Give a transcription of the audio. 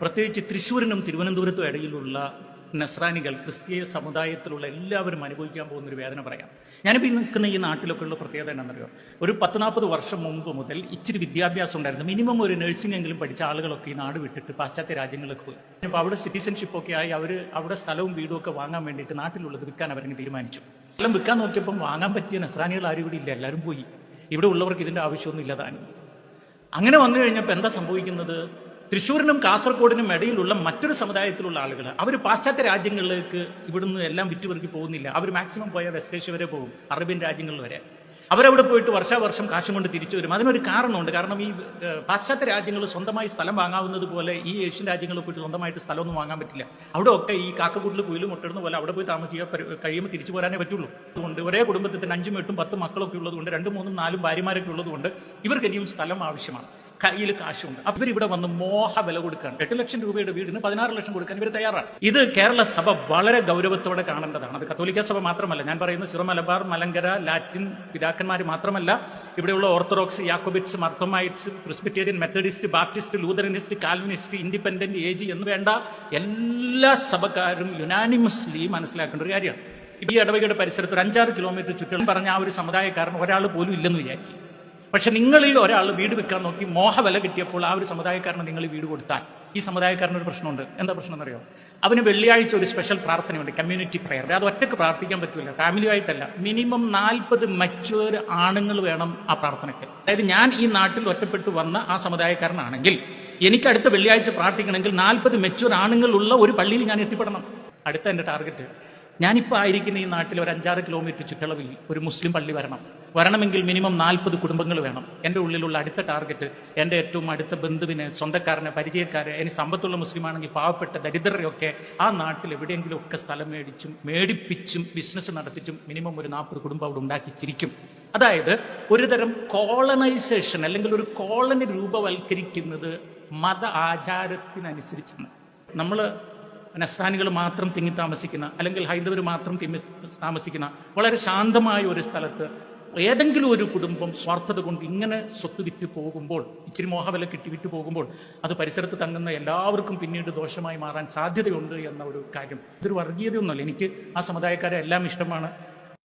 പ്രത്യേകിച്ച് തൃശ്ശൂരിനും തിരുവനന്തപുരത്തും ഇടയിലുള്ള നസ്രാനികൾ ക്രിസ്തീയ സമുദായത്തിലുള്ള എല്ലാവരും അനുഭവിക്കാൻ പോകുന്ന ഒരു വേദന പറയാം. ഞാനിപ്പോൾ നിൽക്കുന്ന ഈ നാട്ടിലൊക്കെ ഉള്ള പ്രത്യേകത എന്താണെന്നറിയോ? ഒരു പത്ത് നാൽപ്പത് വർഷം മുമ്പ് മുതൽ ഇച്ചിരി വിദ്യാഭ്യാസം ഉണ്ടായിരുന്നു. മിനിമം ഒരു നഴ്സിംഗ് എങ്കിലും പഠിച്ച ആളുകളൊക്കെ ഈ നാട് വിട്ടിട്ട് പാശ്ചാത്യ രാജ്യങ്ങളിലേക്ക് പോയി. അപ്പോൾ അവിടെ സിറ്റിസൺഷിപ്പ് ഒക്കെ ആയി അവർ അവിടെ സ്ഥലവും വീടും ഒക്കെ വാങ്ങാൻ വേണ്ടിയിട്ട് നാട്ടിലുള്ളത് വിൽക്കാൻ അവരങ്ങ് തീരുമാനിച്ചു. സ്ഥലം വിൽക്കാൻ നോക്കിയപ്പം വാങ്ങാൻ പറ്റിയ നസ്രാനികൾ ആരും ഇവിടെ ഇല്ല. എല്ലാവരും പോയി. ഇവിടെ ഉള്ളവർക്ക് ഇതിന്റെ ആവശ്യമൊന്നും ഇല്ലതാനും അങ്ങനെ വന്നു കഴിഞ്ഞപ്പോൾ എന്താ സംഭവിക്കുന്നത്? തൃശ്ശൂരിനും കാസർഗോഡിനും ഇടയിലുള്ള മറ്റൊരു സമുദായത്തിലുള്ള ആളുകൾ അവർ പാശ്ചാത്യ രാജ്യങ്ങളിലേക്ക് ഇവിടുന്ന് എല്ലാം വിറ്റുപെറുക്കി പോകുന്നില്ല. അവർ മാക്സിമം പോയ വെസ്റ്റേഷ്യ വരെ പോകും അറേബ്യൻ രാജ്യങ്ങളിൽ വരെ. അവരവിടെ പോയിട്ട് വർഷാവർഷം കാശും കൊണ്ട് തിരിച്ചു വരും. അതിനൊരു കാരണമുണ്ട്. കാരണം ഈ പാശ്ചാത്യ രാജ്യങ്ങൾ സ്വന്തമായി സ്ഥലം വാങ്ങാവുന്നത് പോലെ ഈ ഏഷ്യൻ രാജ്യങ്ങളിൽ പോയിട്ട് സ്വന്തമായിട്ട് സ്ഥലമൊന്നും വാങ്ങാൻ പറ്റില്ല. അവിടെ ഒക്കെ ഈ കാക്കക്കൂട്ടിൽ കുയിലും മുട്ടിടുന്ന പോലെ അവിടെ പോയി താമസിക്കാൻ കഴിയുമ്പോൾ തിരിച്ചു പോരാനേ പറ്റുള്ളൂ. അതുകൊണ്ട് ഒരേ കുടുംബത്തിൽ തന്നെ അഞ്ചും എട്ടും പത്തും മക്കളൊക്കെ ഉള്ളതുകൊണ്ട് രണ്ടും മൂന്നും നാലും ഭാര്യമാരൊക്കെ ഉള്ളതുകൊണ്ട് ഇവർക്ക് ഇനിയും സ്ഥലം ആവശ്യമാണ്. കയ്യിൽ കാശുണ്ട്. അപ്പൊ ഇവിടെ വന്ന് മോഹ വില കൊടുക്കാൻ എട്ട് ലക്ഷം രൂപയുടെ വീടിന് പതിനാറ് ലക്ഷം കൊടുക്കാൻ ഇവർ തയ്യാറാണ്. ഇത് കേരള സഭ വളരെ ഗൗരവത്തോടെ കാണേണ്ടതാണ്. അത് കത്തോലിക്ക സഭ മാത്രമല്ല ഞാൻ പറയുന്ന സിറോ മലബാർ മലങ്കര ലാറ്റിൻ പിതാക്കന്മാർ മാത്രമല്ല ഇവിടെയുള്ള Orthodox Jacobites Marthomites Presbyterian Methodist Baptist Lutheranist Calvinist independent age എന്ന് വേണ്ട എല്ലാ സഭക്കാരും യുനാനിമസ്ലി മനസ്സിലാക്കേണ്ട ഒരു കാര്യമാണ്. ഈ ഇടവകയുടെ പരിസരത്ത് ഒരു അഞ്ചാറ് കിലോമീറ്റർ ചുറ്റും പറഞ്ഞ ആ ഒരു സമുദായക്കാരൻ ഒരാൾ പോലും ഇല്ലെന്ന് വിചാരിക്കും. പക്ഷെ നിങ്ങളിൽ ഒരാൾ വീട് വെക്കാൻ നോക്കി മോഹവില കിട്ടിയപ്പോൾ ആ ഒരു സമുദായക്കാരന് നിങ്ങൾ വീട് കൊടുത്താൽ. ഈ സമുദായക്കാരന് ഒരു പ്രശ്നമുണ്ട്. എന്താ പ്രശ്നം എന്നറിയോ? അവന് വെള്ളിയാഴ്ച ഒരു സ്പെഷ്യൽ പ്രാർത്ഥനയുണ്ട് കമ്മ്യൂണിറ്റി പ്രയർ അത് ഒറ്റയ്ക്ക് പ്രാർത്ഥിക്കാൻ പറ്റില്ല ഫാമിലിയായിട്ടല്ല മിനിമം നാൽപ്പത് മച്ചുവർ ആണുങ്ങൾ വേണം ആ പ്രാർത്ഥനയ്ക്ക്. അതായത് ഞാൻ ഈ നാട്ടിൽ ഒറ്റപ്പെട്ടു വന്ന ആ സമുദായക്കാരനാണെങ്കിൽ എനിക്ക് അടുത്ത വെള്ളിയാഴ്ച പ്രാർത്ഥിക്കണമെങ്കിൽ നാൽപ്പത് മെച്ചുവർ ആണുങ്ങളുള്ള ഒരു പള്ളിയിൽ ഞാൻ എത്തിപ്പെടണം. അടുത്ത എന്റെ ടാർഗറ്റ് ഞാനിപ്പോൾ ആയിരിക്കുന്ന ഈ നാട്ടിൽ ഒരു അഞ്ചാറ് കിലോമീറ്റർ ചുറ്റളവിൽ ഒരു മുസ്ലിം പള്ളി വരണം. വരണമെങ്കിൽ മിനിമം നാൽപ്പത് കുടുംബങ്ങൾ വേണം. എന്റെ ഉള്ളിലുള്ള അടുത്ത ടാർഗറ്റ് എന്റെ ഏറ്റവും അടുത്ത ബന്ധുവിനെ സ്വന്തക്കാരനെ പരിചയക്കാരെ ഇനി സമ്പത്തുള്ള മുസ്ലിം ആണെങ്കിൽ പാവപ്പെട്ട ദരിദ്രരെയൊക്കെ ആ നാട്ടിൽ എവിടെയെങ്കിലും ഒക്കെ സ്ഥലം മേടിച്ചും മേടിപ്പിച്ചും ബിസിനസ് നടത്തിച്ചും മിനിമം ഒരു നാൽപ്പത് കുടുംബം അവിടെ ഉണ്ടാക്കിച്ചിരിക്കും. അതായത് ഒരുതരം കോളനൈസേഷൻ അല്ലെങ്കിൽ ഒരു കോളനി രൂപവൽക്കരിക്കുന്നത് മത ആചാരത്തിനനുസരിച്ചാണ്. നമ്മൾ നസ്രാനികൾ മാത്രം തിങ്ങി താമസിക്കുന്ന അല്ലെങ്കിൽ ഹൈന്ദവർ മാത്രം തിങ്ങി താമസിക്കുന്ന വളരെ ശാന്തമായ ഒരു സ്ഥലത്ത് ഏതെങ്കിലും ഒരു കുടുംബം സ്വാർത്ഥത കൊണ്ട് ഇങ്ങനെ സ്വത്ത് വിറ്റ് പോകുമ്പോൾ ഇച്ചിരി മോഹവില കിട്ടി വിറ്റ് പോകുമ്പോൾ അത് പരിസരത്ത് തങ്ങുന്ന എല്ലാവർക്കും പിന്നീട് ദോഷമായി മാറാൻ സാധ്യതയുണ്ട് എന്ന ഒരു കാര്യം. ഇതൊരു വർഗീയതയൊന്നുമല്ല. എനിക്ക് ആ സമുദായക്കാരെ എല്ലാം ഇഷ്ടമാണ്.